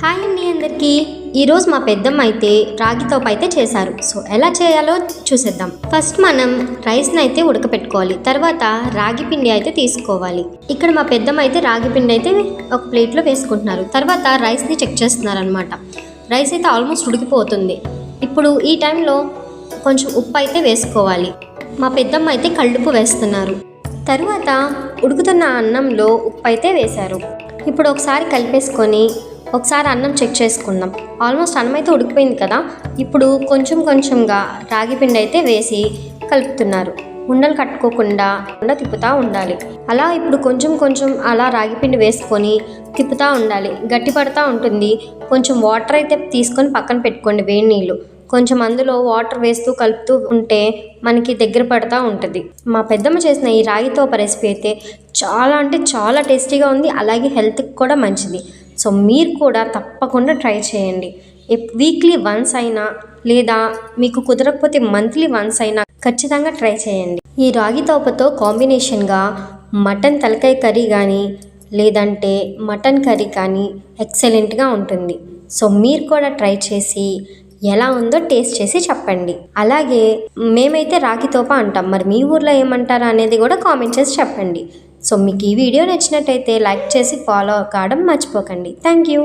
Hi అండి అందరికీ. ఈరోజు మా పెద్దమ్మ అయితే రాగితోపు అయితే చేశారు. సో ఎలా చేయాలో చూసేద్దాం. ఫస్ట్ మనం రైస్ని అయితే ఉడకపెట్టుకోవాలి. తర్వాత రాగి పిండి అయితే తీసుకోవాలి. ఇక్కడ మా పెద్దమ్మ అయితే రాగి పిండి అయితే ఒక ప్లేట్లో వేసుకుంటున్నారు. తర్వాత రైస్ని చెక్ చేస్తున్నారు అనమాట రైస్ అయితే ఆల్మోస్ట్ ఉడికిపోతుంది. ఇప్పుడు ఈ టైంలో కొంచెం ఉప్పు అయితే వేసుకోవాలి. మా పెద్దమ్మ అయితే కళ్ళుపు వేస్తున్నారు. తర్వాత ఉడుకుతున్న అన్నంలో ఉప్పు అయితే వేశారు. ఇప్పుడు ఒకసారి కలిపేసుకొని ఒకసారి అన్నం చెక్ చేసుకుందాం. ఆల్మోస్ట్ అన్నం అయితే ఉడికిపోయింది కదా? ఇప్పుడు కొంచెం కొంచెంగా రాగి పిండి అయితే వేసి కలుపుతున్నారు. ఉండలు కట్టుకోకుండా ఉండ తిప్పుతూ ఉండాలి. అలా ఇప్పుడు కొంచెం కొంచెం అలా రాగి పిండి వేసుకొని తిప్పుతూ ఉండాలి. గట్టి పడుతూ ఉంటుంది. కొంచెం వాటర్ అయితే తీసుకొని పక్కన పెట్టుకోండి వేడి నీళ్ళు. కొంచెం అందులో వాటర్ వేస్తూ కలుపుతూ ఉంటే మనకి దగ్గర పడుతూ ఉంటుంది. మా పెద్దమ్మ చేసిన ఈ రాగితో ఒక రెసిపీ అయితే చాలా అంటే చాలా టేస్టీగా ఉంది. అలాగే హెల్త్కి కూడా మంచిది. సో మీరు కూడా తప్పకుండా ట్రై చేయండి. వీక్లీ వన్స్ అయినా లేదా మీకు కుదరకపోతే మంత్లీ వన్స్ అయినా ఖచ్చితంగా ట్రై చేయండి. ఈ రాగి తోపతో కాంబినేషన్గా మటన్ తలకాయ కర్రీ కానీ లేదంటే మటన్ కర్రీ కానీ ఎక్సలెంట్గా ఉంటుంది. సో మీరు కూడా ట్రై చేసి ఎలా ఉందో టేస్ట్ చేసి చెప్పండి. అలాగే మేమైతే రాగి తోప అంటాం. మరి మీ ఊర్లో ఏమంటారా అనేది కూడా కామెంట్ చేసి చెప్పండి. సో మీకు ఈ వీడియో నచ్చినట్టయితే లైక్ చేసి ఫాలో కావడం మర్చిపోకండి. Thank you.